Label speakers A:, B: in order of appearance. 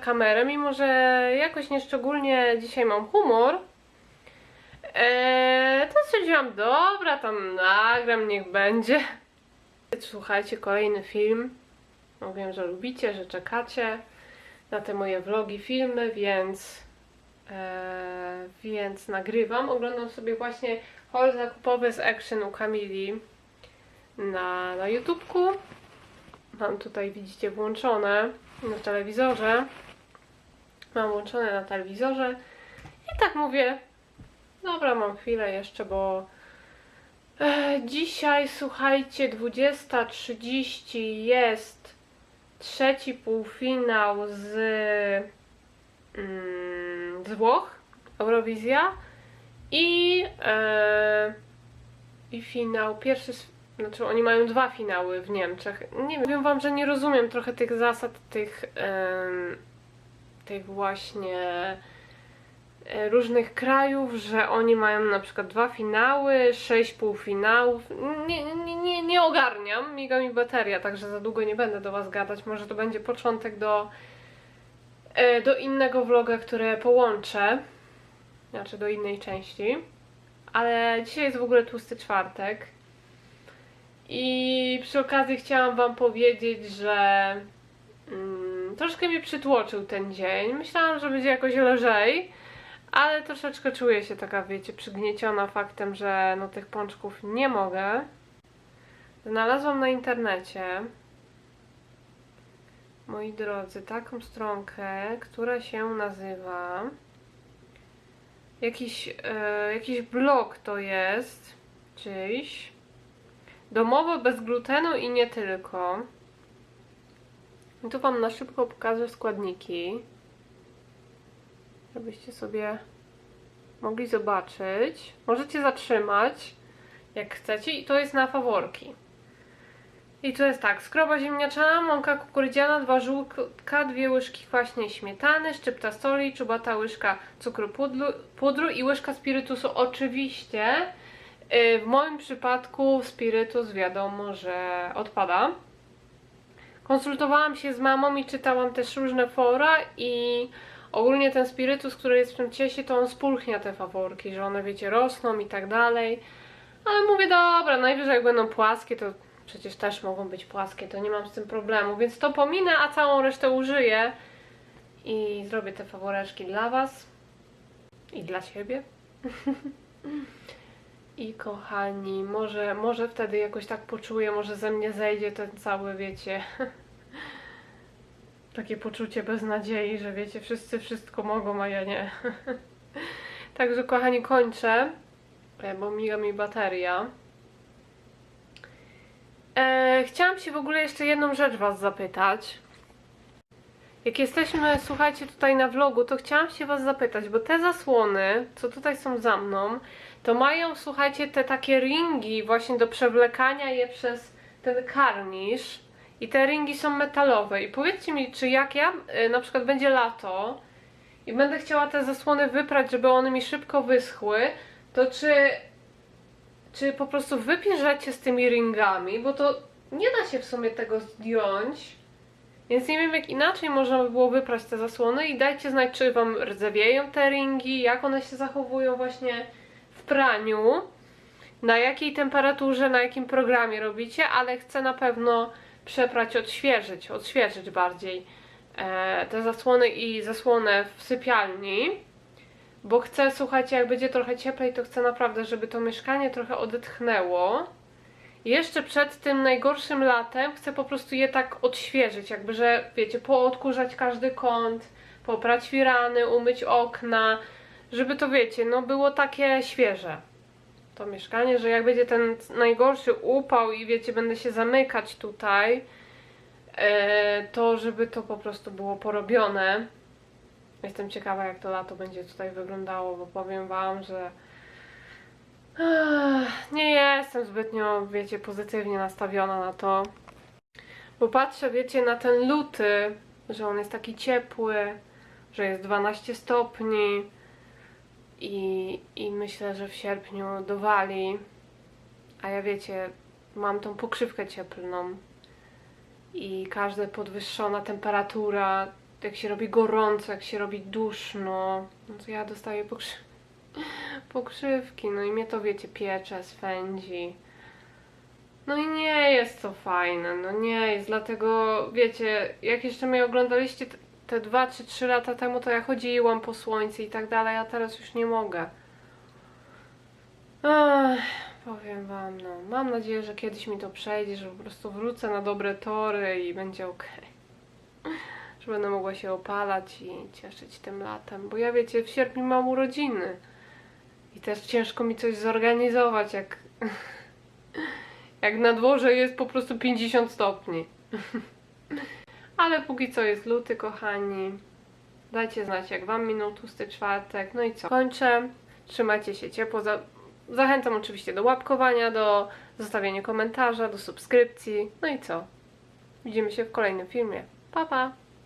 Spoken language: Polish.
A: kamerę, mimo że jakoś nieszczególnie dzisiaj mam humor. Eee, to stwierdziłam, dobra, tam nagram, niech będzie. Słuchajcie, kolejny film. No, wiem, że lubicie, że czekacie na te moje vlogi, filmy, więc, e, więc nagrywam. Oglądam sobie właśnie haul zakupowy z Action u Kamili na, na YouTubku. Mam tutaj, widzicie, włączone na telewizorze. Mam włączone na telewizorze. I tak mówię, dobra, mam chwilę jeszcze, bo e, dzisiaj, słuchajcie, 20.30 jest trzeci półfinał z, mm, z Włoch, Eurowizja i, e, i finał, pierwszy, znaczy oni mają dwa finały w Niemczech. Nie wiem, wam, że nie rozumiem trochę tych zasad, tych, tych właśnie e, różnych krajów, że oni mają na przykład dwa finały, sześć półfinałów. Nie, nie, nie, nie ogarniam, miga mi bateria, także za długo nie będę do Was gadać. Może to będzie początek do, e, do innego vloga, które połączę. Znaczy do innej części. Ale dzisiaj jest w ogóle tłusty czwartek. I przy okazji chciałam Wam powiedzieć, że mm, troszkę mnie przytłoczył ten dzień. Myślałam, że będzie jakoś lżej. Ale troszeczkę czuję się taka, wiecie, przygnieciona faktem, że no tych pączków nie mogę. Znalazłam na internecie, moi drodzy, taką stronkę, która się nazywa jakiś, e, jakiś blog to jest czyjś domowo bez glutenu i nie tylko. I tu wam na szybko pokażę składniki żebyście sobie mogli zobaczyć. Możecie zatrzymać, jak chcecie, i to jest na faworki. I to jest tak, skroba ziemniaczana, mąka kukurydziana, dwa żółtka, dwie łyżki kwaśnej śmietany, szczypta soli, czubata łyżka cukru pudru, pudru i łyżka spirytusu. Oczywiście w moim przypadku spirytus wiadomo, że odpada. Konsultowałam się z mamą i czytałam też różne fora i ogólnie ten spirytus, który jest w tym cieście, to on spulchnia te faworki, że one wiecie rosną i tak dalej. Ale mówię, dobra, najwyżej jak będą płaskie, to przecież też mogą być płaskie, to nie mam z tym problemu, więc to pominę, a całą resztę użyję i zrobię te faworeczki dla Was i dla siebie. I kochani, może, może wtedy jakoś tak poczuję, może ze mnie zejdzie ten cały, wiecie, takie poczucie beznadziei, że wiecie, wszyscy wszystko mogą, a ja nie. Także kochani, kończę, e, bo miga mi bateria. E, chciałam się w ogóle jeszcze jedną rzecz Was zapytać. Jak jesteśmy, słuchajcie, tutaj na vlogu, to chciałam się Was zapytać, bo te zasłony, co tutaj są za mną, to mają, słuchajcie, te takie ringi właśnie do przewlekania je przez ten karnisz. I te ringi są metalowe. I powiedzcie mi, czy jak ja, y, na przykład będzie lato i będę chciała te zasłony wyprać, żeby one mi szybko wyschły, to czy, czy po prostu wypierzecie z tymi ringami, bo to nie da się w sumie tego zdjąć. Więc nie wiem, jak inaczej można by było wyprać te zasłony i dajcie znać, czy Wam rdzewieją te ringi, jak one się zachowują właśnie praniu, na jakiej temperaturze, na jakim programie robicie, ale chcę na pewno przeprać, odświeżyć, odświeżyć bardziej e, te zasłony i zasłonę w sypialni, bo chcę, słuchajcie, jak będzie trochę cieplej, to chcę naprawdę, żeby to mieszkanie trochę odetchnęło. Jeszcze przed tym najgorszym latem chcę po prostu je tak odświeżyć, jakby, że wiecie, poodkurzać każdy kąt, poprać firany, umyć okna, żeby to wiecie, no było takie świeże to mieszkanie, że jak będzie ten najgorszy upał i wiecie, będę się zamykać tutaj, e, to żeby to po prostu było porobione. Jestem ciekawa, jak to lato będzie tutaj wyglądało, bo powiem Wam, że nie jestem zbytnio, wiecie, pozytywnie nastawiona na to. Bo patrzę, wiecie, na ten luty, że on jest taki ciepły, że jest 12 stopni i, i myślę, że w sierpniu dowali. A ja wiecie, mam tą pokrzywkę cieplną i każda podwyższona temperatura jak się robi gorąco, jak się robi duszno, no to ja dostaję pokrzy... pokrzywki, no i mnie to wiecie, piecze, swędzi. No i nie jest to fajne, no nie jest, dlatego wiecie, jak jeszcze mnie oglądaliście te- te 2 czy 3 lata temu, to ja chodziłam po słońcu i tak dalej, a teraz już nie mogę. Ach, powiem wam, no, mam nadzieję, że kiedyś mi to przejdzie, że po prostu wrócę na dobre tory i będzie ok. Że będę mogła się opalać i cieszyć tym latem, bo ja wiecie, w sierpniu mam urodziny. I też ciężko mi coś zorganizować, jak jak na dworze jest po prostu 50 stopni. Ale póki co jest luty, kochani. Dajcie znać, jak Wam minął tłusty czwartek. No i co? Kończę. Trzymajcie się ciepło. Za... Zachęcam oczywiście do łapkowania, do zostawienia komentarza, do subskrypcji. No i co? Widzimy się w kolejnym filmie. Pa, pa!